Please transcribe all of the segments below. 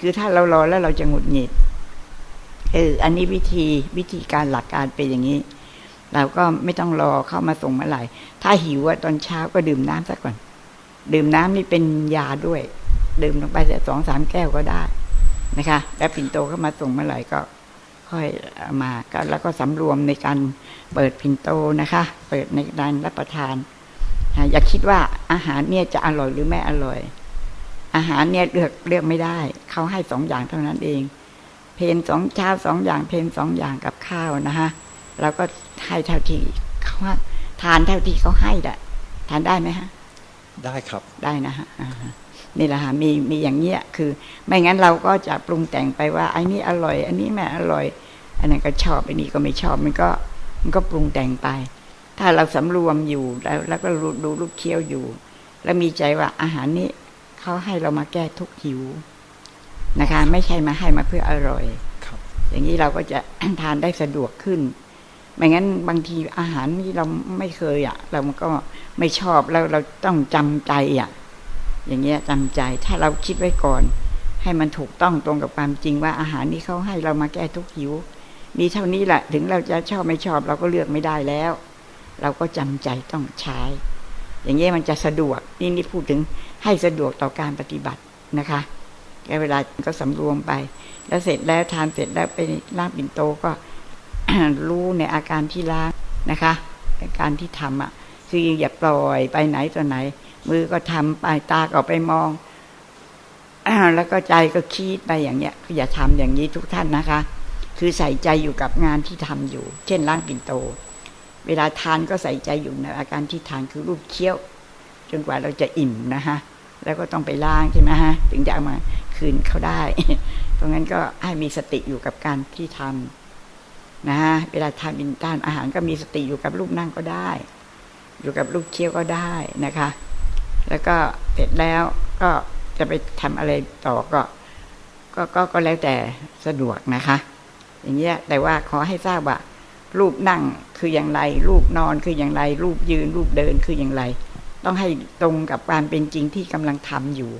คือถ้าเรารอแล้วเราจะหงุดหงิดเอออันนี้วิธีวิธีการหลักการเป็นอย่างนี้ เราก็ไม่ต้องรอเข้ามาส่งเมื่อไหร่ ถ้าหิวอะตอนเช้าก็ดื่มน้ำซะก่อน ดื่มน้ำนี่เป็นยาด้วย ดื่มลงไปแต่สองสามแก้วก็ได้นะคะ แล้วปิ่นโตเข้ามาส่งเมื่อไหร่ก็ค่อยมาก็แล้วก็สำรวมในการเปิดปิ่นโตนะคะ เปิดในการรับประทานอ่าอย่าคิดว่าอาหารเนี่ยจะอร่อยหรือไม่อร่อย อาหารเนี่ยเลือกเลือกไม่ได้ เขาให้สองอย่างเท่านั้นเอง เพนสองเช้าสองอย่างเพนสองอย่างกับข้าวนะคะเราก็ให้เท่าที่เขาให้ทานเท่าที่เขาให้แหละทานได้ไหมฮะ ได้ครับได้นะฮะอ่าฮะนี่แหละฮะมีมีอย่างเงี้ยคือ ไม่งั้นเราก็จะปรุงแต่งไปว่าไอ้นี่อร่อย อันนี้ไม่อร่อย อันนั้นก็ชอบอันนี้ก็ไม่ชอบมันก็มันก็ปรุงแต่งไป ถ้าเราสำรวมอยู่แล้ว แล้วก็รู้ดูลูกเคี้ยวอยู่ แล้วมีใจว่าอาหารนี้ เขาให้เรามาแก้ทุกข์หิวนะคะ ไม่ใช่มาให้มาเพื่ออร่อยครับอย่างนี้เราก็จะทานได้สะดวกขึ้น ไม่งั้นบางทีอาหารที่เราไม่เคยอะ เราก็ไม่ชอบแล้วเราต้องจำใจอะ อย่างเงี้ยจำใจ ถ้าเราคิดไว้ก่อน ให้มันถูกต้องตรงกับความจริงว่าอาหารนี้เขาให้เรามาแก้ทุกข์หิว มีเท่านี้แหละ ถึงเราจะชอบไม่ชอบเราก็เลือกไม่ได้แล้ว เราก็จำใจต้องใช้ อย่างเงี้ยมันจะสะดวก นี่นี่พูดถึง ให้สะดวกต่อการปฏิบัตินะคะแค่เวลาก็สำรวมไป แล้วเสร็จแล้วทานเสร็จแล้วไปล้างปิ่นโตก็รู้ในอาการที่ล้างนะคะอาการที่ทำอะคืออย่าปล่อยไปไหนต่อไหน มือก็ทำไปตาก็ไปมองแล้วก็ใจก็คิดไปอย่างเงี้ยอย่าทำอย่างนี้ทุกท่านนะคะ คือใส่ใจอยู่กับงานที่ทำอยู่ เช่นล้างปิ่นโต เวลาทานก็ใส่ใจอยู่ในอาการที่ทานคือรูปเคี้ยว จนกว่าเราจะอิ่มนะฮะ แล้วก็ต้องไปล้างใช่ไหมฮะถึงจะเอามาคืนเขาได้ เพราะงั้นก็ให้มีสติอยู่กับการที่ทำนะฮะเวลาทานบินทานอาหารก็มีสติอยู่กับรูปนั่งก็ได้ อยู่กับรูปเคี้ยวก็ได้นะคะ แล้วก็เสร็จแล้วก็จะไปทำอะไรต่อก็ก็ก็ก็แล้วแต่สะดวกนะคะ อย่างเงี้ยแต่ว่าขอให้ทราบว่ารูปนั่งคืออย่างไร รูปนอนคืออย่างไร รูปยืน รูปเดินคืออย่างไร ต้องให้ตรงกับความเป็นจริงที่กำลังทำอยู่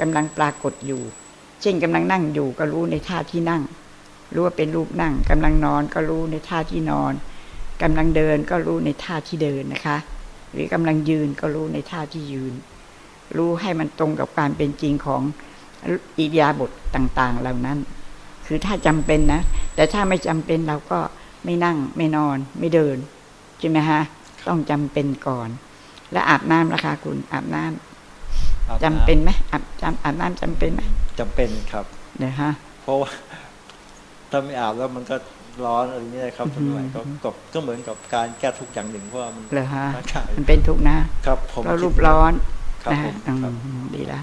กำลังปรากฏอยู่ เช่นกำลังนั่งอยู่ก็รู้ในท่าที่นั่ง รู้ว่าเป็นรูปนั่งกำลังนอนก็รู้ในท่าที่นอนกำลังเดินก็รู้ในท่าที่เดินนะคะ หรือกำลังยืนก็รู้ในท่าที่ยืน รู้ให้มันตรงกับความเป็นจริงของอิริยาบถต่าง ๆ เหล่านั้น คือถ้าจำเป็นนะ แต่ถ้าไม่จำเป็นเราก็ไม่นั่งไม่นอนไม่เดินใช่ไหมฮะต้องจำเป็นก่อน แล้วอาบน้ำนะคะคุณอาบน้ำอาบจำน้ำเป็นไหมอาบจำอาบน้ำจำเป็นไหมจำเป็นครับเดี๋ยวฮะเพราะว่าถ้าไม่อาบแล้วมันก็ร้อนอะไรเงี้ยครับอืทอนฮึไหวก็ก็ก็เหมือนกับการแก้ทุกข์อย่างหนึ่งเพราะว่ามันเหรอฮะร่างกายมันเป็นทุกข์นะครับผมเพราะคิดรูปร้อนครับนะผฮะมอืครับมดีแล้ว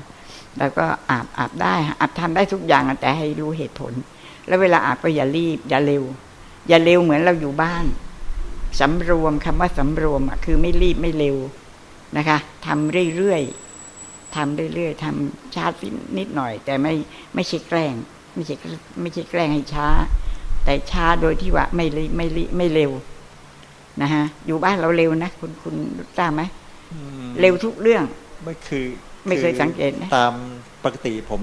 แล้วก็อาบอาบได้ฮะอาบทำได้ทุกอย่างอะแต่ให้รู้เหตุผล แล้วเวลาอาบก็อย่ารีบ อย่าเร็ว อย่าเร็วเหมือนเราอยู่บ้านสำรวมคำว่าสำรวมอะคือไม่รีบไม่เร็ว นะคะทำเรื่อยๆทำเรื่อยๆทำช้านิดหน่อย แต่ไม่ไม่ใช่แกล้ง ไม่ใช่ไม่ใช่แกล้งให้ช้า แต่ช้าโดยที่ว่าไม่รีไม่รีไม่เร็วนะฮะอยู่บ้านเราเร็วนะคุณคุณทราบไหมอืมเร็วทุกเรื่องไม่คือไม่เคยอสังเกตนะตามปกติผม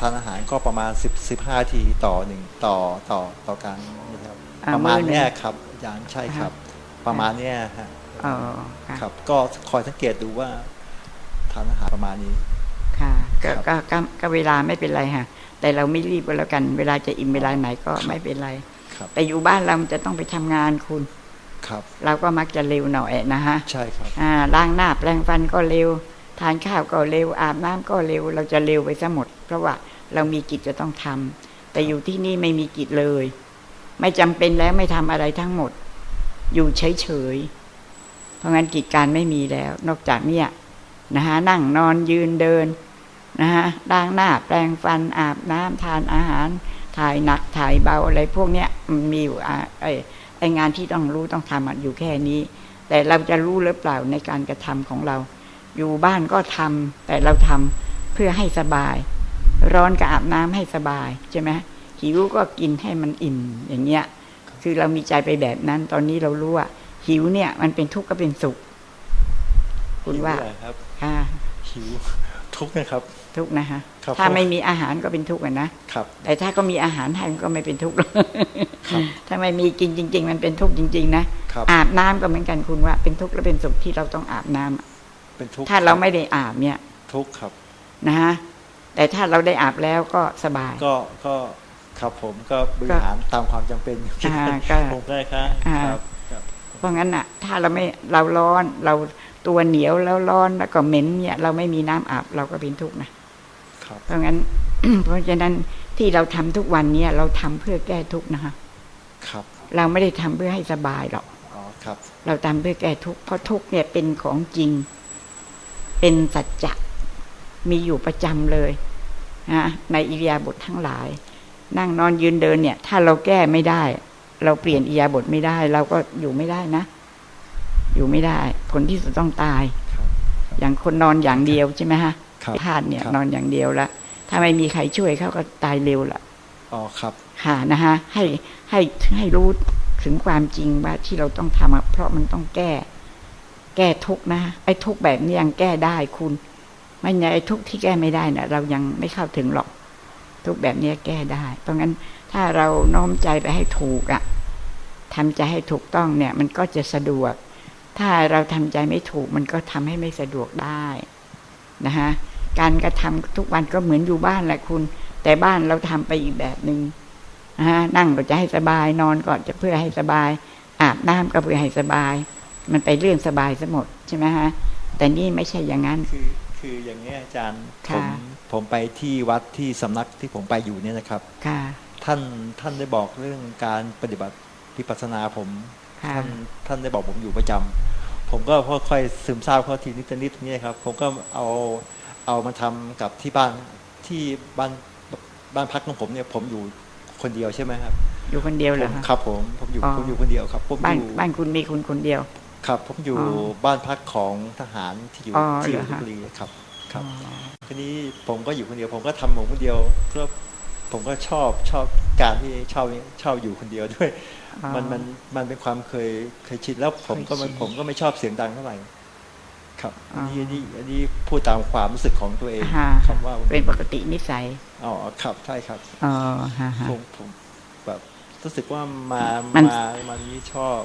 ทานอาหารก็ประมาณสิบสิบห้าทีต่อหนึ่งต่อต่อต่อการนี่ครับอ่าประมาณมื้อหนึ่งเนี้ยครับอาจารย์ใช่ครับ ประมาณเนี้ยฮะอ๋อ ค่ะครับ ก็คอยสังเกตดูว่าทานอาหารประมาณนี้ ค่ะก็ครับก็ก็ก็เวลาไม่เป็นไรค่ะ แต่เราไม่รีบก็แล้วกัน เวลาจะอิ่มเวลาไหนก็ไม่เป็นไรครับแต่อยู่บ้านเราจะต้องไปทำงานคุณครับ เราก็มักจะเร็วหน่อยนะฮะใช่ครับอ่าล้างหน้าแปรงฟันก็เร็ว ทานข้าวก็เร็ว อาบน้ำก็เร็ว เราจะเร็วไปซะหมด เพราะว่าเรามีกิจจะต้องทำแต่อยู่ที่นี่ไม่มีกิจเลย ไม่จำเป็นแล้วไม่ทำอะไรทั้งหมด อยู่เฉยๆ เพราะงั้นกิจการไม่มีแล้ว นอกจากเนี่ยนะฮะนั่งนอนยืนเดินนะฮะล้างหน้าแปรงฟันอาบน้ำทานอาหาร ถ่ายหนักถ่ายเบาอะไรพวกเนี้ยมันมีอยู่ไอ้ไอ้งานที่ต้องรู้ต้องทำอะอยู่แค่นี้ แต่เราจะรู้หรือเปล่าในการกระทำของเรา อยู่บ้านก็ทำแต่เราทำเพื่อให้สบาย ร้อนก็อาบน้ำให้สบายใช่ไหมหิวก็กินให้มันอิ่มอย่างเงี้ยคือเรามีใจไปแบบนั้นตอนนี้เรารู้ว่า หิวเนี่ย มันเป็นทุกข์ก็เป็นสุข คุณว่าหิอะไรครับค่ะหิวทุกข์นะครับ ทุกข์นะคะครับถ้าผมไม่มีอาหารก็เป็นทุกข์อะนะครับ แต่ถ้าก็มีอาหารให้มันก็ไม่เป็นทุกข์หรอกครับถ้าไม่มีกินจริง ๆ มันเป็นทุกข์จริง ๆ นะครับอาบน้ำก็เหมือนกันคุณว่า เป็นทุกข์และเป็นสุขที่เราต้องอาบน้ำเป็นทุกข์ถ้าเราไม่ได้อาบเนี่ย ทุกข์ครับนะฮะแต่ถ้าเราได้อาบแล้วก็สบาย ก็ก็ครับผมก็บริหารตามความจำเป็นอ่าก็ผมได้ครับอ่าครับครับ เพราะงั้นอะ ถ้าเราไม่เราร้อน เราตัวเหนียวแล้วร้อนแล้วก็เหม็นเนี่ย เราไม่มีน้ำอาบเราก็เป็นทุกข์นะครับเพราะงั้น เพราะฉะนั้นที่เราทำทุกวันเนี่ย เราทำเพื่อแก้ทุกข์นะคะครับ เราไม่ได้ทำเพื่อให้สบายหรอกอ๋อครับ เราทำเพื่อแก้ทุกข์เพราะทุกข์เนี่ยเป็นของจริง เป็นสัจจะมีอยู่ประจำเลยนะในอิริยาบถททั้งหลาย นั่งนอนยืนเดินเนี่ย ถ้าเราแก้ไม่ได้ เราเปลี่ยนอิริยาบถไม่ได้ เราก็อยู่ไม่ได้นะ อยู่ไม่ได้ผลที่สุดต้องตายครับอย่างคนนอนอย่างเดียวใช่ไหมฮะครับพลาดเนี่ยครับนอนอย่างเดียวละถ้าไม่มีใครช่วยเขาก็ตายเร็วละอ๋อครับ ค่ะนะฮะให้ให้ให้รู้ถึงความจริงว่าที่เราต้องทำอะเพราะมันต้องแก้ แก้ทุกข์นะไอ้ทุกข์แบบนี้ยังแก้ได้คุณไม่ใช่ไอ้ทุกข์ที่แก้ไม่ได้นะเรายังไม่เข้าถึงหรอก ทุกข์แบบนี้แก้ได้ เพราะงั้น ถ้าเราน้อมใจไปให้ถูกอะทำใจให้ถูกต้องเนี่ย มันก็จะสะดวก ถ้าเราทำใจไม่ถูก มันก็ทำให้ไม่สะดวกได้นะฮะการกระทำทุกวันก็เหมือนอยู่บ้านแหละคุณ แต่บ้านเราทำไปอีกแบบหนึง่งนะฮะนั่งก็จะให้สบาย นอนก็จะเพื่อให้สบาย อาบน้ำก็เพื่อให้สบาย มันไปเรื่องสบายซะหมดใช่ไหมฮะแต่นี่ไม่ใช่อย่างนั้นคือคืออย่างนี้ยอาจารย์ผค่ะมผมไปที่วัดที่สำนักที่ผมไปอยู่เนี่ยนะครับ ค่ะ ท่านท่านได้บอกเรื่องการปฏิบัติวิปัสสนาผมค่ะท่านท่านได้บอกผมอยู่ประจำผมก็ค่อยๆซึมซาบเข้าทีนิดนิดนี่ครับ ผมก็เอาเอามาทำกับที่บ้านที่บ้านบ้านพักของผมเนี่ยผมอยู่คนเดียวใช่ไหมครับ อยู่คนเดียวเหรผอมคะครับ ผมผมอยู่อ๋อผมอยู่คนเดียวครับผมบ้าอนยู่บ้านคุณมีคุณคนเดียว ครับ ผมอยู่อ๋อบ้านพักของทหารที่อยู่อ๋อที่อยู่เหรอลพฮะบุรีครับครับอ๋อทีนี้ผมก็อยู่คนเดียว ผมก็ทำผมคนเดียวเพื่อ ผมก็ชอบชอบการที่ชอบชอบอยู่คนเดียวด้วยอ๋อมันมันมันเป็นความเคยเคยชินแล้วผมก็เคยชินผมก็ไม่ชอบเสียงดังเท่าไหร่ครับอ๋อัอนนี้อันนี้อันนี้พูดตามความรู้สึกของตัวเองฮะครับว่าเป็นปกตินิสัยอ๋อครับใช่ครับอ๋อฮะฮะผมผมแบบรู้สึกว่ามามันมามันนี้ชอบ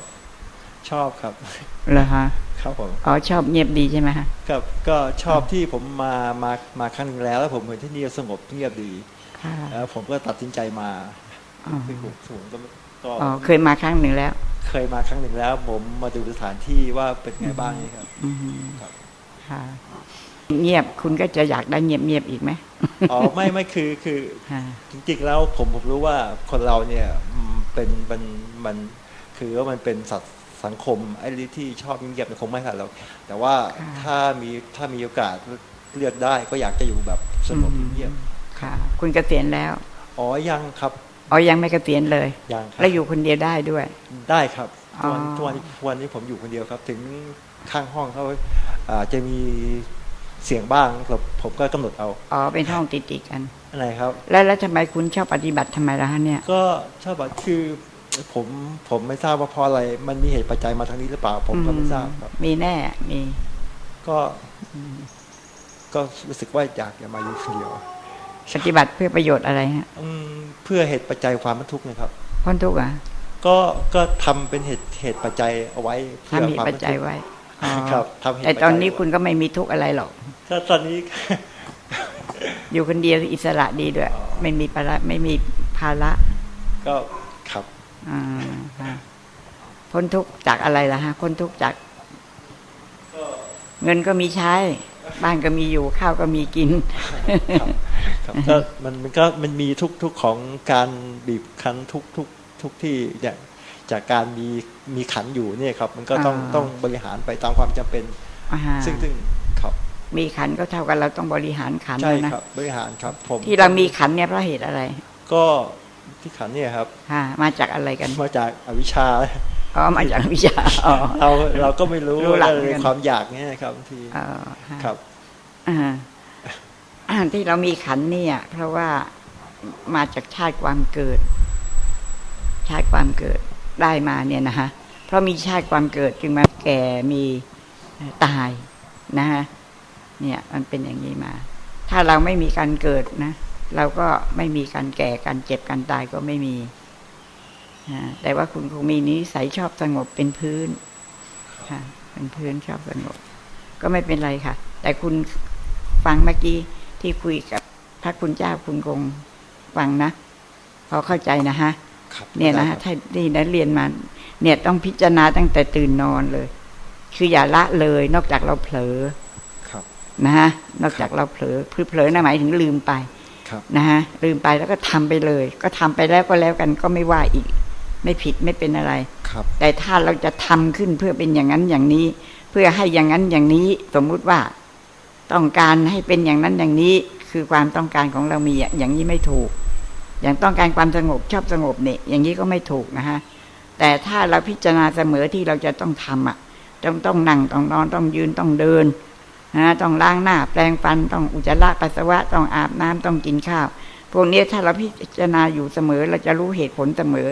ชอบครับเหรอฮะครับผมอ๋อชอบเงียบดีใช่ไหมฮะกับก็ชอบที่ผมมามามาครั้งหนึ่งแล้วแล้วผมเห็นที่นี่สงบเงียบดีค่ะ แล้วผมก็ตัดสินใจมาอ๋อคือผมผมก็ก็อ๋อเคยมาครั้งหนึ่งแล้ว เคยมาครั้งหนึ่งแล้ว ผมมาดูสถานที่ว่าเป็นไงบ้างนี่ครับอืมครับค่ะเงียบคุณก็จะอยากได้เงียบเงียบๆอีกไหมอ๋อไม่ไม่คือคือฮะจริงๆแล้วผมผมรู้ว่าคนเราเนี่ยอืมเป็นมันมันคือว่ามันเป็นสัตว์สังคมไอ้ที่ชอบเงียบๆเนี่ยคงไม่ค่ะเราแต่ว่าถ้ามีถ้ามีโอกาสเลือกได้ก็อยากจะอยู่แบบสงบเงียบ ค่ะ คุณเกษียณแล้วๆอ๋อยังครับอ๋อยังไม่เกษียณเลยยังครับแล้วอยู่คนเดียวได้ด้วย ได้ครับอ๋ทุอกวันทุกวันนี้ทุกวันนี้ผมอยู่คนเดียวครับ ถึงข้างห้องเขาอ่าจะมีเสียงบ้างครับผมก็กำหนดเอาอ๋อเป็นห้องติดๆกันอะไรครับ แล้วแล้วทำไมคุณชอบปฏิบัติทำไมล่ะฮะเนี่ย ก็ชอบแบบคือผมผมไม่ทราบว่าเพราะอะไร มันมีเหตุปัจจัยมาทางนี้หรือเปล่า ผมก็ไม่ทราบครับ มีแน่มี ก็ ก็รู้สึกว่าอยากจะมาอยู่คนเดียว ปฏิบัติเพื่อประโยชน์อะไรฮะอืมเพื่อเหตุปัจจัยความบรรทุกข์นะครับพ้นทุกข์อะก็ก็ทำเป็นเหตุเหตุปัจจัยเอาไว้เพื่อทำเหตุความปัจจัยไว้อ๋อครับทำเหตุแต่ปัจจัยตอนนี้คุณก็ไม่มีทุกข์อะไรหรอกก็ตอนนี้ อยู่คนเดียวอิสระดีด้วย ไม่มีภาระไม่มีภาระ ก็ครับอ่าฮะพ้นทุกข์จากอะไรล่ะฮะพ้นทุกข์จากเงินก็มีใช้ บ้านก็มีอยู่ข้าวก็มีกินครับครับก็มันมันก็มันมีทุกทุกของการบีบคั้นทุกทุกทุกที่เนี่ยจากการมีมีขันอยู่เนี่ยครับ มันก็ต้องอ่าต้องบริหารไปตามความจำเป็นอ่าฮะซึ่งซึ่งครับมีขันก็เท่ากับเราต้องบริหารขันใช่นะครับ บริหารครับผมที่เรามีขันเนี่ยเพราะเหตุอะไร ก็ที่ขันเนี่ยครับฮะมาจากอะไรกันมาจากอวิชชา อ๋อมาจากวิชาอ๋อเราเราก็ไม่รู้รู้หลักว่าเหมือนกันความอยากเนี่ยครับบางทีอ๋อฮะครับอ่าอ่าที่เรามีขันเนี่ย เพราะว่ามาจากชาติความเกิด ชาติความเกิดได้มาเนี่ยนะฮะเพราะมีชาติความเกิดจึงมาแก่มีตายนะฮะเนี่ย มันเป็นอย่างนี้มา ถ้าเราไม่มีการเกิดนะ เราก็ไม่มีการแก่การเจ็บการตายก็ไม่มีอ่า แต่ว่าคุณคงมีนิสัยชอบสงบเป็นพื้นค่ะเป็นพื้นชอบสงบ ก็ไม่เป็นไรค่ะ แต่คุณฟังเมื่อกี้ที่คุยกับพระคุณเจ้าคุณคงฟังนะพอเข้าใจนะฮะครับเนี่ยนะได้ฮะครับถ้านี่นะเรียนมา เนี่ยต้องพิจารณาตั้งแต่ตื่นนอนเลย คืออย่าละเลย นอกจากเราเผลอครับนะฮะนอกจากเราเผลอคือเผลอนะหมายถึงลืมไปครับนะฮะลืมไปแล้วก็ทำไปเลย ก็ทำไปแล้วก็แล้วกันก็ไม่ว่าอีก ไม่ผิดไม่เป็นอะไรครับ แต่ถ้าเราจะทำขึ้นเพื่อเป็นอย่างนั้นอย่างนี้ เพื่อให้อย่างนั้นอย่างนี้ สมมุติว่าต้องการให้เป็นอย่างนั้นอย่างนี้คือความต้องการของเรามีอย่างอย่างนี้ไม่ถูก อย่างต้องการความสงบชอบสงบเนี่ยอย่างนี้ก็ไม่ถูกนะฮะแต่ถ้าเราพิจารณาเสมอที่เราจะต้องทำอะต้องต้องนั่งต้องนอนต้องยืนต้องเดินนะต้องล้างหน้า แปรงฟันต้องอุจจาระปัสสาวะต้องอาบน้ำต้องกินข้าว พวกนี้ถ้าเราพิจารณาอยู่เสมอเราจะรู้เหตุผลเสมอ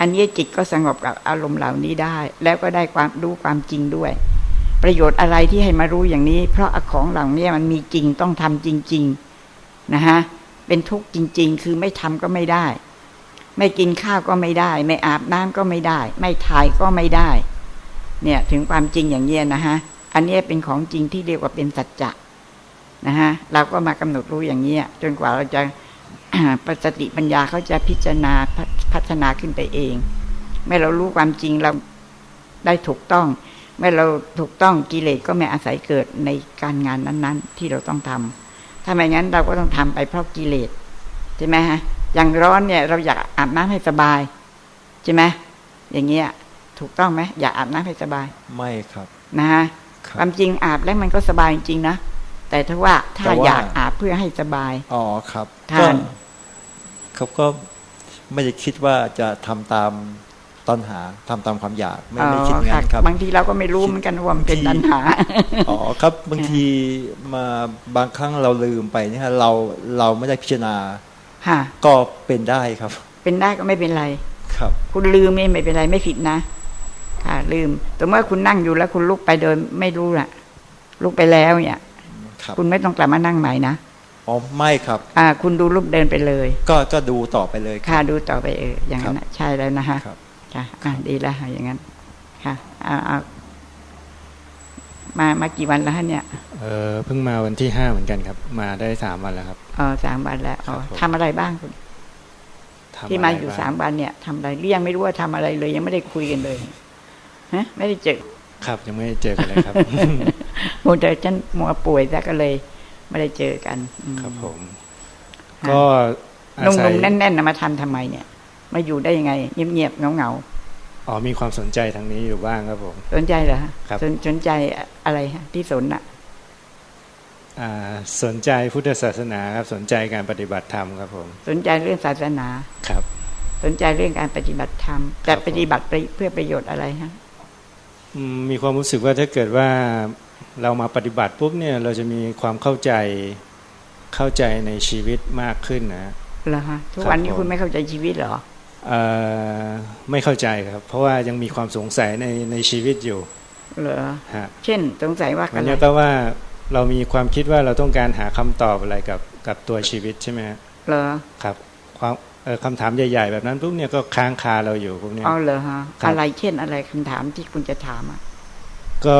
อันนี้จิตก็สงบกับอารมณ์เหล่านี้ได้ แล้วก็ได้ความรู้ความจริงด้วย ประโยชน์อะไรที่ให้มารู้อย่างนี้ เพราะของเหล่านี้มันมีจริงต้องทำจริง ๆนะฮะเป็นทุกข์จริง ๆ คือไม่ทำก็ไม่ได้ ไม่กินข้าวก็ไม่ได้ ไม่อาบน้ำก็ไม่ได้ ไม่ถ่ายก็ไม่ได้ เนี่ยถึงความจริงอย่างเนี้ยนะฮะอันนี้เป็นของจริงที่เรียกว่าเป็นสัจจะนะฮะเราก็มากำหนดรู้อย่างเนี้ยจนกว่าเราจะปสติปัญญาเขาจะพิจารณา พัฒพัฒนาขึ้นไปเอง เมื่อเรารู้ความจริงเราได้ถูกต้อง เมื่อเราถูกต้องกิเลสก็ไม่อาศัยเกิดในการงานนั้นๆ ที่เราต้องทำถ้าไม่งั้นเราก็ต้องทำไปเพราะกิเลสใช่ไหมฮะอย่างร้อนเนี่ย เราอยากอาบน้ำให้สบายใช่ไหมอย่างเงี้ยถูกต้องไหมอยากอาบน้ำให้สบาย ไม่ครับนะฮะคครับวามจริงอาบแล้วมันก็สบายจริงๆนะแต่ถ้าว่าถ้าแต่ว่าอยากอาบเพื่อให้สบาย อ๋อครับทานก็ครับก็ ไม่ได้คิดว่าจะทำตามตัณหาทำตามความอยากไม่ไม่คิดอย่างนั้นครับ บางทีเราก็ไม่รู้เหมือนกันว่ามันเป็นตัณหาอ๋อครับบางทีมาบางครั้งเราลืมไปเนี่ยฮะเราเราไม่ได้พิจารณาค่ะก็เป็นได้ครับ เป็นได้ก็ไม่เป็นไร ครับ คุณลืมนี่ไม่เป็นไรไม่ผิดนะ ค่ะ ลืมแต่เมื่อคุณนั่งอยู่แล้วคุณลุกไปโดยไม่รู้ล่ะลุกไปแล้วเนี่ยครับคุณไม่ต้องกลับมานั่งใหม่นะ อ๋อไม่ครับ อ่า คุณดูรูปเดินไปเลย ก็ก็ดูต่อไปเลยคค่ะรับดูต่อไปเอออย่างนั้นน่ะใช่แล้วนะฮะครับค่ะอ่าดีแล้วค่ะอย่างนั้น ค่ะเอาเอามามากี่วันแล้วฮะเนี่ยเออเพิ่งมาวันที่ห้าเหมือนกันครับ มาได้สามวันแล้วครับอ๋อสามวันแล้วอ๋อครับผมทำอะไรบ้างคุณทำที่มาะไรอยู่บ้งสามวันเนี่ยทำอะไรหรือยังไม่รู้ว่าทำอะไรเลย ยังไม่ได้คุยกันเลยฮะไม่ได้เจอครับยังไม่ได้เจอกันเลยครับโมเดลฉันมัวป่วยซะก็เลย ไม่ได้เจอกันอืมครับผมค่ะก็อานุ่ศัยมๆแน่นๆนะมาทำทำไมเนี่ย มาอยู่ได้ยังไง เงียบๆเหงาอ๋อมีความสนใจทางนี้อยู่บ้างครับผมๆสนใจเหรอฮะครับสนสนใจอะไรฮะที่สนอะอ่าสนใจพุทธศาสนาครับ สนใจการปฏิบัติธรรมครับผม สนใจเรื่องศาสนาครับ สนใจเรื่องการปฏิบัติธรรม แต่ครับผมปฏิบัติไปเพื่อประโยชน์อะไรฮะอืมมีความรู้สึกว่าถ้าเกิดว่า เรามาปฏิบัติปุ๊บเนี่ยเราจะมีความเข้าใจเข้าใจในชีวิตมากขึ้นนะเหรอฮะทุกครับวันนี้ผมคุณไม่เข้าใจชีวิตเหรอเอ่อไม่เข้าใจครับ เพราะว่ายังมีความสงสัยในในชีวิตอยู่เหรอฮะเช่นสงสัยว่ามัอะนไรเนี่ยก็ว่าเรามีความคิดว่าเราต้องการหาคำตอบอะไรกับกับตัวชีวิตใช่ไหมฮะเหรอครับความเอ่อคำถามใหญ่ ๆ แบบนั้นปุ๊บเนี่ยก็ค้างคาเราอยู่พวกเนี้ยอ๋อเหรอฮะครับอะไรเช่นอะไรคำถามที่คุณจะถามอะก็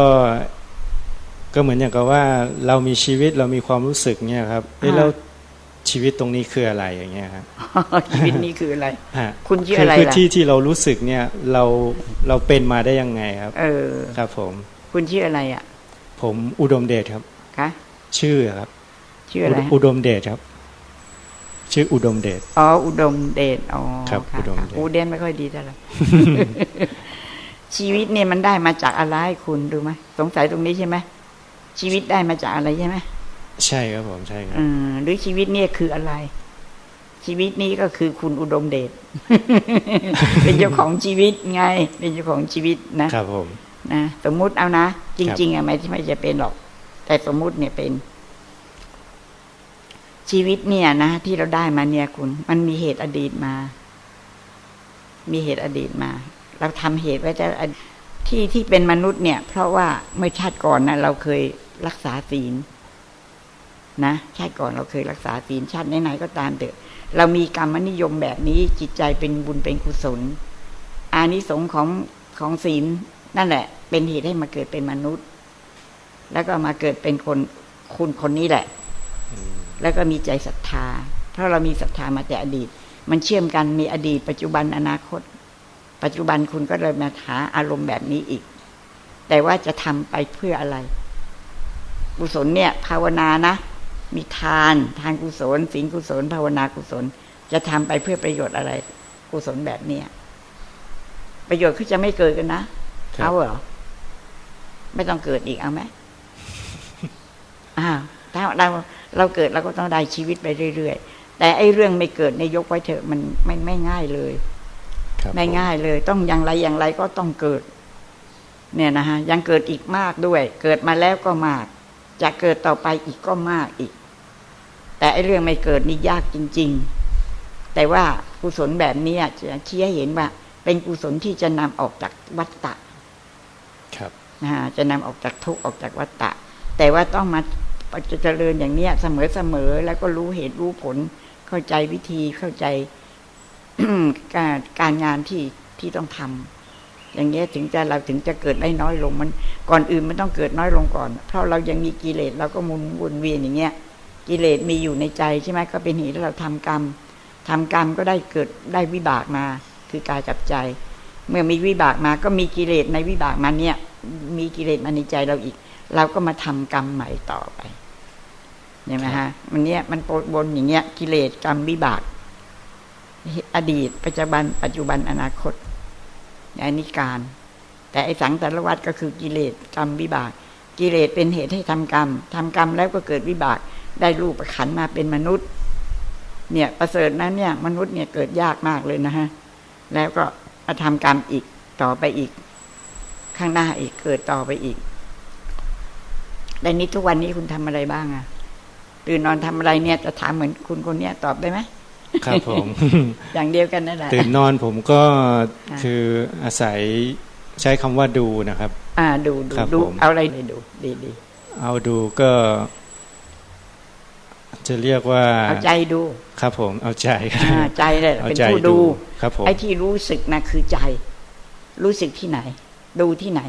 ก็เหมือนอย่างกับว่าเรามีชีวิตเรามีความรู้สึกเนี่ยครับเอ๊ะอ่าแล้วชีวิตตรงนี้คืออะไรอย่างเงี้ยครับชีวิตนี้คืออะไรฮะคุณชื่ออะไรคือล่ะที่ที่เรารู้สึกเนี่ยเราเราเป็นมาได้ยังไงครับ เออครับ ผม คุณชื่ออะไรอะ ผมอุดมเดชครับคะชื่อครับ ชื่ออะไรฮะอุดมเดชครับ ชื่ออุดมเดชอ๋ออุดมเดชอ๋อครับะอุดมเดชอูเดนไม่ค่อยดีเท่าไหร่ชีวิตเนี่ยมันได้มาจากอะไรคุณดูไหมสงสัยตรงนี้ใช่ไหม ชีวิตได้มาจากอะไรใช่ไหมใช่ครับผมใช่ครับอืมหรือชีวิตเนี่ยคืออะไร ชีวิตนี้ก็คือคุณอุดมเดชเป็นเจ้าของชีวิตไง เป็นเจ้าของชีวิตนะครับผมนะสมมุติเอานะจริง ๆอะไม่ที่ไม่จะเป็นหรอก แต่สมมุติเนี่ยเป็น ชีวิตเนี่ยนะที่เราได้มาเนี่ยคุณ มันมีเหตุอดีตมา มีเหตุอดีตมา เราทำเหตุไว้จะที่ที่เป็นมนุษย์เนี่ย เพราะว่าเมื่อชาติก่อนนะเราเคย รักษาศีลนะชาติก่อนเราเคยรักษาศีลชาติไหนๆก็ตามเถอะ เรามีกรรมนิยมแบบนี้จิตใจเป็นบุญเป็นกุศล อานิสงส์ของของศีลนั่นแหละ เป็นเหตุให้มาเกิดเป็นมนุษย์ แล้วก็มาเกิดเป็นคนคุณคนนี้แหละ แล้วก็มีใจศรัทธา เพราะเรามีศรัทธามาแต่อดีต มันเชื่อมกันมีอดีต ปัจจุบันอนาคต ปัจจุบันคุณก็เลยมาหาอารมณ์แบบนี้อีก แต่ว่าจะทำไปเพื่ออะไร กุศลเนี่ย ภาวนานะ มีทานทานกุศลศีลกุศล ภาวนากุศล จะทำไปเพื่อประโยชน์อะไร กุศลแบบเนี้ยประโยชน์คือจะไม่เกิดกันนะครับเอาเหรอไม่ต้องเกิดอีกเอาไหมอ้าวถ้าเราเราเกิดเราก็ต้องได้ชีวิตไปเรื่อยๆ แต่ไอ้เรื่องไม่เกิดในยกไว้เถอะมันไม่ไม่ง่ายเลยครับไม่ง่ายเลย ต้องอย่างไรอย่างไรก็ต้องเกิด เนี่ยนะฮะยังเกิดอีกมากด้วย เกิดมาแล้วก็มาก จะเกิดต่อไปอีกก็มากอีก แต่ไอ้เรื่องไม่เกิดนี่ยากจริง ๆ แต่ว่ากุศลแบบนี้จะชี้ให้เห็นว่า เป็นกุศลที่จะนำออกจากวัฏฏะครับนะฮะจะนำออกจากทุกข์ออกจากวัฏฏะแต่ว่าต้องมาจะเจริญอย่างเนี้ยเสมอเสมอแล้วก็รู้เหตุรู้ผล เข้าใจวิธีเข้าใจการการงานที่ที่ต้องทำ อย่างเงี้ยถึงจะเราถึงจะเกิดได้น้อยลงมัน ก่อนอื่นมันต้องเกิดน้อยลงก่อน เพราะเรายังมีกิเลสเราก็มุนวนเวียนอย่างเงี้ยกิเลสมีอยู่ในใจใช่ไหมก็เป็นเหตุให้เราทำกรรมทำกรรมก็ได้เกิดได้วิบากมา คือกายกับใจ เมื่อมีวิบากมาก็มีกิเลสในวิบากมาเนี่ย มีกิเลสมาในใจเราอีก เราก็มาทำกรรมใหม่ต่อไปเห็นไหมฮะมันเนี้ยมันปนบนอย่างเงี้ย กิเลสกรรมวิบาก อดีต ปัจจุบัน ปัจจุบันอนาคต อันนี้การ แต่ไอสังสารวัฏก็คือกิเลสกรรมวิบาก กิเลสเป็นเหตุให้ทำกรรมทำกรรมแล้วก็เกิดวิบาก ได้รูปขันมาเป็นมนุษย์ เนี่ยประเสริฐนั้นเนี่ย มนุษย์เนี่ยเกิดยากมากเลยนะฮะ แล้วก็มาทำกรรมอีกต่อไปอีก ข้างหน้าอีกเกิดต่อไปอีกแต่นี้ทุกวันนี้คุณทำอะไรบ้างอะตื่นนอนทำอะไรเนี่ยจะถามเหมือนคุณคนเนี้ยตอบได้ไหม ครับผมอย่างเดียวกันนั่นแหละตื่นนอนผมก็ค่ะคืออาศัยใช้คำว่าดูนะครับ อ่าดูดูครับดูผมเอาอะไรเลยดูดีดีเอาดูก็ จะเรียกว่า เอาใจดู ครับผม เอาใจครับอ่าใจเลยเอาเป็นใจผู้ดูดูครับผมไอ้ที่รู้สึกนะคือใจ รู้สึกที่ไหน ดูที่ไหน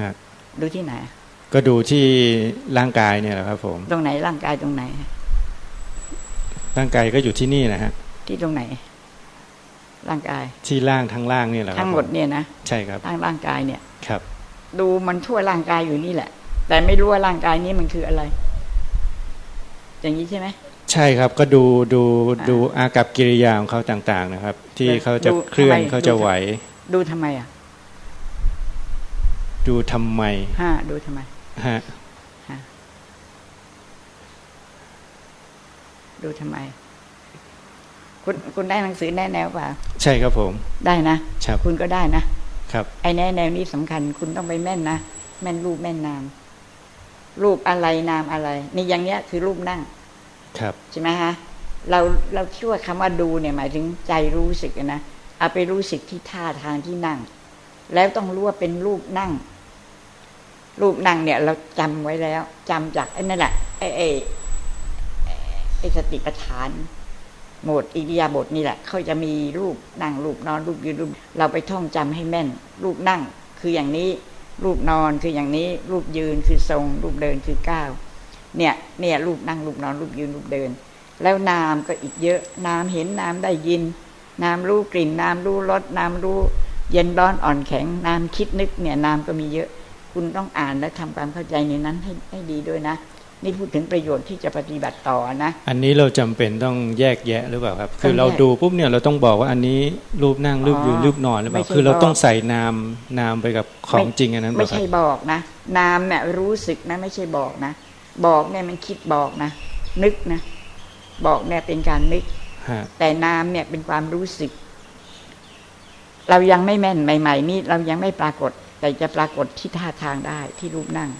ฮะดูที่ไหน ก็ดูที่ร่างกายเนี่ยแหละครับ ผม ตรงไหนร่างกายตรงไหน ร่างกายก็อยู่ที่นี่นะฮะ ที่ตรงไหน ร่างกาย ที่ล่างทั้งล่างเนี่ยแหละครับทั้งหมดผเนี่ยนะใช่ครับทั้งร่างกายเนี่ยครับ ดูมันทั่วร่างกายอยู่นี่แหละ แต่ไม่รู้ว่าร่างกายนี้มันคืออะไร อย่างนี้ใช่ไหมใช่ครับก็ดูดูอ่าดูอากับกิริยาของเขาต่าง ๆ นะครับ ที่แล้วเขาจะดูเคลื่อนทำไมเขาจะดูไหว ดูทำไมอะ ดูทำไมห้าดูทำไมฮะ ดูทำไม คุณคุณได้หนังสือแน่แนวเปล่าใช่ครับผม ได้นะครับคุณก็ได้นะครับ ไอ้แน่แนวนี้สำคัญ คุณต้องไปแม่นนะแม่นรูปแม่นนาม รูปอะไรนามอะไร นี่อย่างเนี้ยคือรูปนั่ง ครับใช่ไหมฮะเราเราคิดว่าคำว่าดูเนี่ยหมายถึงใจรู้สึกอะนะเอาไปรู้สึกที่ท่าทางที่นั่ง แล้วต้องรู้ว่าเป็นรูปนั่ง รูปนั่งเนี่ย เราจำไว้แล้วจำจากไอ้นั่นแหละไอ้ไอ้ไอ้ไอ้ สติปัฏฐานโหมดอิริยาบถนี่แหละเขาจะมีรูปนั่งรูปนอนรูปยืนรูปเราไปท่องจำให้แม่น รูปนั่งคืออย่างนี้ รูปนอนคืออย่างนี้ รูปยืนคือทรง รูปเดินคือก้าวเนี่ยเนี่ยรูปนั่งรูปนอนรูปยืนรูปเดิน แล้วนามก็อีกเยอะนามเห็นนามได้ยิน นามรู้กลิ่น นามรู้รสนามรู้เย็นร้อนอ่อนแข็งนามคิดนึกเนี่ยนามก็มีเยอะ คุณต้องอ่านและทำความเข้าใจในนั้นให้ให้ดีด้วยนะ นี่พูดถึงประโยชน์ที่จะปฏิบัติต่อนะ อันนี้เราจำเป็นต้องแยกแยะหรือเปล่าครับ คือต้องแยกเราดูปุ๊บเนี่ยเราต้องบอกว่าอันนี้รูปนั่งรูปยืนอ๋อรูปนอนหรือเปล่าไม่ใช่คือเราบอกต้องใส่นามนามไปกับของจริงอันนั้นเปไม่ล่าครัใช่บบอกนะ นามเนี่ยรู้สึกนะไม่ใช่บอกนะ บอกเนี่ยมันคิดบอกนะ นึกนะ บอกเนี่ยเป็นการนึกฮะแต่นามเนี่ยเป็นความรู้สึก เรายังไม่แม่นใหม่ ๆ นี่เรายังไม่ปรากฏ แต่จะปรากฏที่ท่าทางได้ที่รูปนั่ง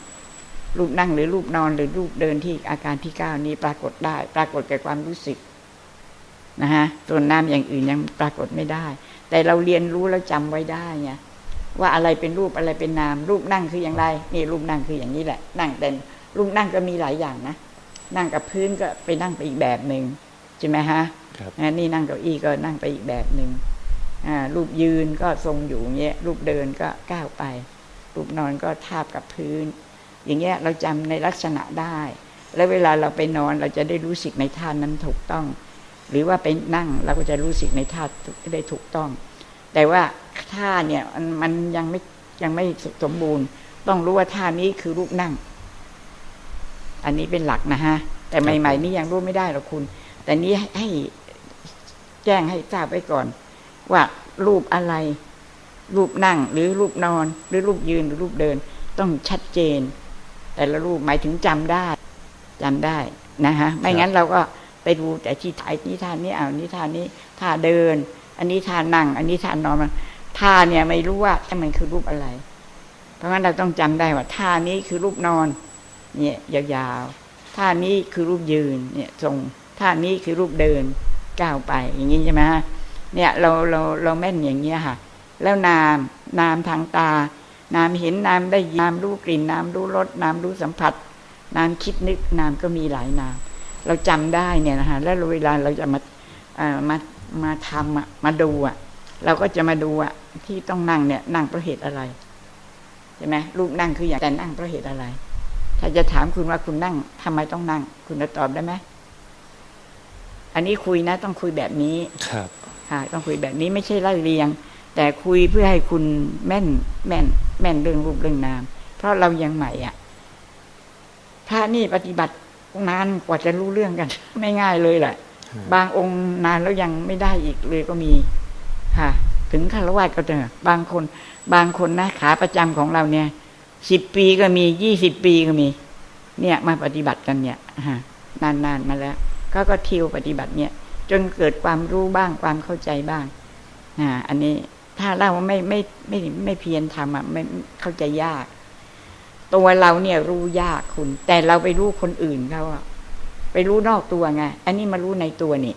รูปนั่งหรือรูปนอนหรือรูปเดินที่อาการที่เก้านี้ปรากฏได้ ปรากฏแก่ความรู้สึกนะฮะส่วนนามอย่างอื่นยังปรากฏไม่ได้ แต่เราเรียนรู้แล้วจำไว้ได้ไงว่าอะไรเป็นรูปอะไรเป็นนาม รูปนั่งคืออย่างไรนี่รูปนั่งคืออย่างนี้แหละ นั่งเต็นรูปนั่งก็มีหลายอย่างนะนั่งกับพื้นก็ไปนั่งไปอีกแบบหนึ่งใช่ไหมฮะครับนะนี่นั่งเก้าอี้ก็นั่งไปอีกแบบหนึ่งอ่ารูปยืนก็ทรงอยู่อย่างเงี้ยรูปเดินก็ก้าวไป รูปนอนก็ทาบกับพื้น อย่างเงี้ยเราจำในลักษณะได้ แล้วเวลาเราไปนอนเราจะได้รู้สึกในท่านั้นถูกต้อง หรือว่าไปนั่งเราก็จะรู้สึกในท่าได้ถูกต้อง แต่ว่าท่าเนี่ยมันยังไม่ยังไม่สมบูรณ์ ต้องรู้ว่าท่านี้คือรูปนั่ง อันนี้เป็นหลักนะฮะ แต่ใหม่ ๆ นี่ยังรู้ไม่ได้หรอกคุณ แต่นี้ให้แจ้งให้ทราบไว้ก่อน ว่ารูปอะไร รูปนั่งหรือรูปนอน หรือรูปยืนหรือรูปเดิน ต้องชัดเจน แต่ละรูปหมายถึงจำได้จำได้นะฮะไม่งั้นเราก็ไปดูแต่ที่ถ่ายนิทานนี้เอานิทานนี้ท่าเดิน อันนี้ท่านั่ง อันนี้ท่านอนมันท่าเนี่ยไม่รู้ว่ามันคือรูปอะไร เพราะงั้นเราต้องจำได้ว่าท่านี้คือรูปนอน เนี่ยยาวๆท่านี้คือรูปยืนเนี่ยทรงท่านี้คือรูปเดินก้าวไปอย่างนี้ใช่ไหมฮะเนี่ยเราเราเราแม่นอย่างเงี้ยค่ะ แล้วนามนามทางตา นามเห็นนามได้ยินนามรู้กลิ่นนามรู้รสนามรู้สัมผัส นามคิดนึกนามก็มีหลายนาม เราจำได้เนี่ยนะคะแล้วเวลาเราจะมาเอ่อมามาทำอะมาดูอะเราก็จะมาดูอะที่ต้องนั่งเนี่ยนั่งเพราะเหตุอะไรใช่ไหมรูปนั่งคืออย่างแต่นั่งเพราะเหตุอะไร ถ้าจะถามคุณว่าคุณนั่งทำไมต้องนั่ง คุณจะตอบได้ไหมอันนี้คุยนะ ต้องคุยแบบนี้ ครับค่ะต้องคุยแบบนี้ไม่ใช่ไล่เรียง แต่คุยเพื่อให้คุณแม่นแม่น แม่นเรื่องรูปเรื่องนาม เพราะเรายังใหม่อะพระนี่ปฏิบัตินานกว่าจะรู้เรื่องกัน ไม่ง่ายเลยแหละอืมบางองค์นานแล้วยังไม่ได้อีกเลยก็มีค่ะ ถึงคารวะก็เจอบางคน บางคนนะขาประจำของเราเนี่ยสิบปีก็มียี่สิบปีก็มี เนี่ยมาปฏิบัติกันเนี่ยฮะนานๆมาแล้วก็ก็ทิวปฏิบัติเนี่ย จนเกิดความรู้บ้างความเข้าใจบ้างอ่าอันนี้ ถ้าเราไม่ไม่ไม่ไม่ไม่เพียรทำอะไม่เข้าใจยาก ตัวเราเนี่ยรู้ยากคุณ แต่เราไปรู้คนอื่นเขาอะไปรู้นอกตัวไง อันนี้มารู้ในตัวนี่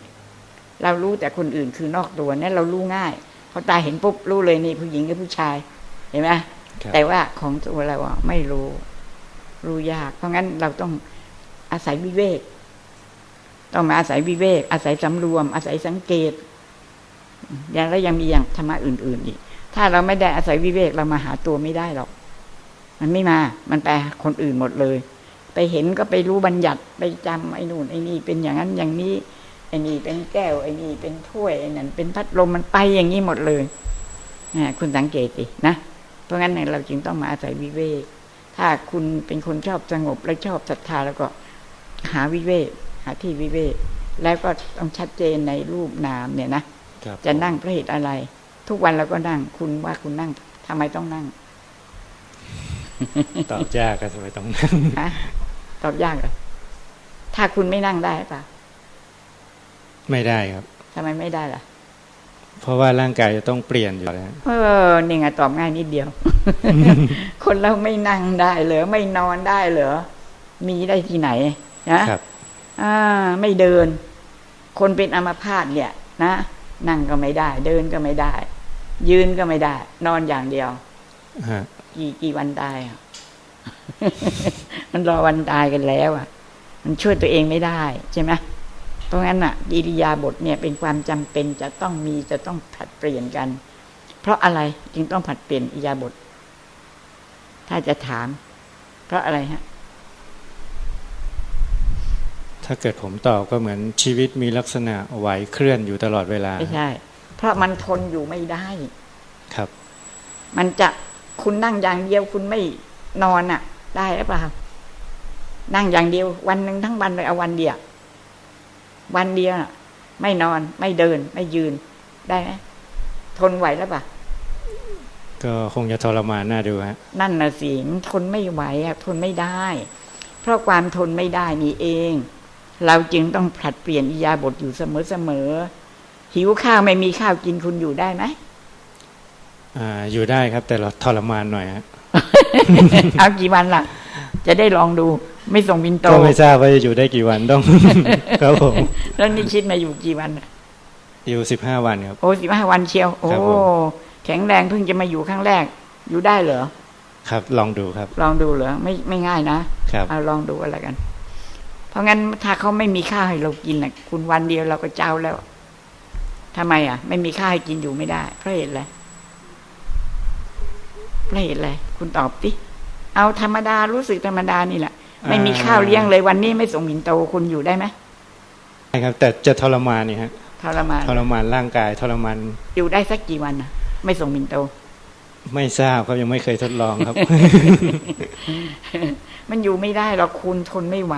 เรารู้แต่คนอื่นคือนอกตัวเนี่ยเรารู้ง่ายเขาตาเห็นปุ๊บรู้เลยนี่ผู้หญิงกับผู้ชาย เห็นไหมครับแต่ว่าของตัวเราอะไม่รู้ รู้ยาก เพราะงั้นเราต้องอาศัยวิเวก ต้องมาอาศัยวิเวก อาศัยสำรวม อาศัยสังเกต อย่างแล้วยังมีอย่างธรรมะอื่น ๆ อีก ถ้าเราไม่ได้อาศัยวิเวกเรามาหาตัวไม่ได้หรอก มันไม่มา มันไปคนอื่นหมดเลย ไปเห็นก็ไปรู้บัญญัติไปจำไอ้นู่นไอ้นี่เป็นอย่างนั้นอย่างนี้ไอ้นี่เป็นแก้วไอ้นี่เป็นถ้วยไอ้นั่นเป็นพัดลมมันไปอย่างนี้หมดเลยคุณสังเกตสินะ เพราะงั้นเราจึงต้องมาอาศัยวิเวก ถ้าคุณเป็นคนชอบสงบและชอบศรัทธาแล้วก็หาวิเวก หาที่วิเวก แล้วก็ต้องชัดเจนในรูปนามเนี่ยนะ จะนั่งเพราะเหตุอะไร ทุกวันเราก็นั่ง คุณว่าคุณนั่งทำไมต้องนั่งตอบยากก็ทำไมต้องนั่งฮะตอบยากเหรอถ้าคุณไม่นั่งได้ปะไม่ได้ครับทำไมไม่ได้ล่ะ เพราะว่าร่างกายจะต้องเปลี่ยนอยู่แล้วเออนี่ไงตอบง่ายนิดเดียว คนเราไม่นั่งได้เหรอไม่นอนได้เหรอมีได้ที่ไหนนะครับ อ่า ไม่เดิน คนเป็นอัมพาตเนี่ย นะ นั่งก็ไม่ได้ เดินก็ไม่ได้ ยืนก็ไม่ได้ นอนอย่างเดียวฮะกี่กี่วันตายอะมันรอวันตายกันแล้วอะ มันช่วยตัวเองไม่ได้ใช่ไหมเพราะงั้นอะอิริยาบถเนี่ยเป็นความจำเป็นจะต้องมีจะต้องผลัดเปลี่ยนกัน เพราะอะไรจึงต้องผลัดเปลี่ยนอิริยาบถถ้าจะถาม เพราะอะไรฮะ ถ้าเกิดผมตอบก็เหมือนชีวิตมีลักษณะไหวเคลื่อนอยู่ตลอดเวลาไม่ใช่ เพราะมันทนอยู่ไม่ได้ ครับ มันจะคุณนั่งอย่างเดียวคุณไม่นอนอะ ได้หรือเปล่านั่งอย่างเดียว วันหนึ่งทั้งวันเลยเอาวันเดียววันเดียวน่ะไม่นอนไม่เดิน ไม่ยืนได้ไหมทนไหวแล้วปะก็คงจะทรมานน่าดูฮะ นั่นน่ะสิมันทนไม่ไหวอะทนไม่ได้ เพราะความทนไม่ได้นี่เอง เราจึงต้องผลัดเปลี่ยนอิริยาบถอยู่เสมอเสมอๆหิวข้าวไม่มีข้าวกินคุณอยู่ได้ไหมอ่าอยู่ได้ครับ แต่เราทรมานหน่อยฮะเอากี่วันล่ะ จะได้ลองดูไม่ส่งบินโตก็ไม่ทราบว่าจะอยู่ได้กี่วันต้องครับผมแล้วนี่คิดมาอยู่กี่วันน่ะอยู่สิบห้าวันครับ โอ้สิบห้าวันเชียว โอ้ครับผมแข็งแรงเพิ่งจะมาอยู่ครั้งแรก อยู่ได้เหรอครับ ลองดูครับ ลองดูเหรอไม่ไม่ง่ายนะครับเอาลองดูอะไรกันเพ ราะงั้นถ้าเขาไม่มีข้าวให้เรากินน่ะคุณวันเดียวเราก็เจ้าแล้วทำไมอะ ไม่มีข้าวให้กินอยู่ไม่ได้ เพราะเหตุอะไรเพราะเหตุอะไรคุณตอบสิเอาธรรมดารู้สึกธรรมดานี่แหละไม่มีข้าวเลี้ยงเลยวันนี้ไม่ส่งบินโตคุณอยู่ได้ไหมใช่ครับ แต่จะทรมานนี่ฮะทรมานทรมานร่างกายทรมานอยู่ได้สักกี่วันนะไม่ส่งบินโต ไม่ทราบครับยังไม่เคยทดลองครับ มันอยู่ไม่ได้หรอกคุณทนไม่ไหว